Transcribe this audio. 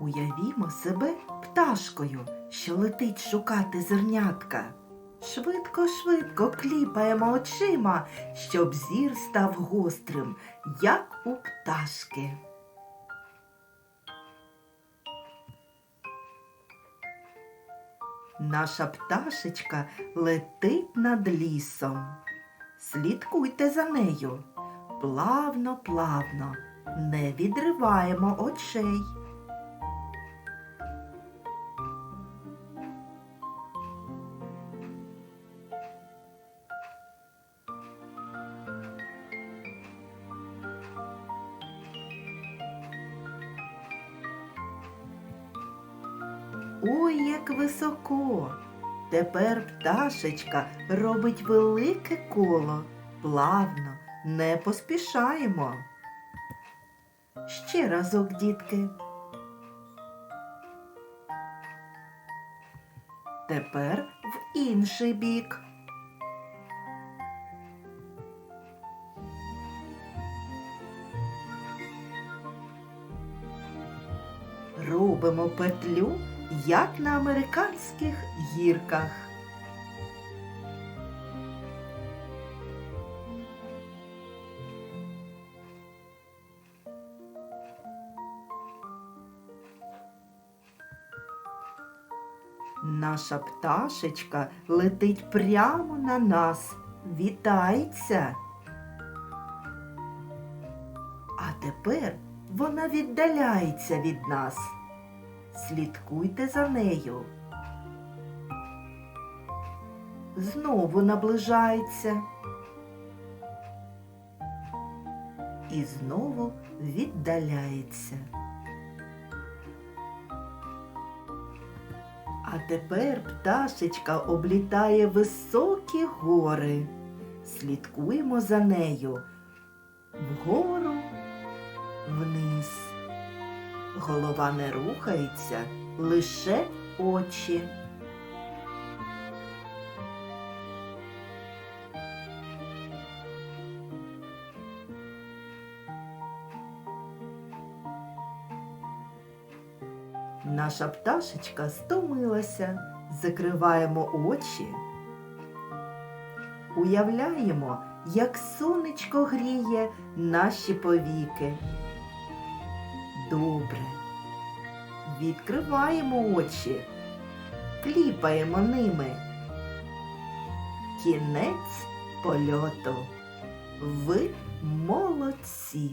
Уявімо себе пташкою, що летить шукати зернятка. Швидко, швидко кліпаємо очима, щоб зір став гострим, як у пташки. Наша пташечка летить над лісом. Слідкуйте за нею. Плавно, плавно, не відриваємо очей. Ой, як високо. Тепер пташечка робить велике коло. Плавно, не поспішаємо. Ще разок, дітки. Тепер в інший бік. Робимо петлю, як на американських гірках. Наша пташечка летить прямо на нас. Вітається. А тепер вона віддаляється від нас. Слідкуйте за нею. Знову наближається. І знову віддаляється. А тепер пташечка облітає високі гори. Слідкуємо за нею. Вгору, вниз. Голова не рухається, лише очі. Наша пташечка стомилася, закриваємо очі. Уявляємо, як сонечко гріє наші повіки. Добре. Відкриваємо очі, кліпаємо ними. Кінець польоту. Ви молодці.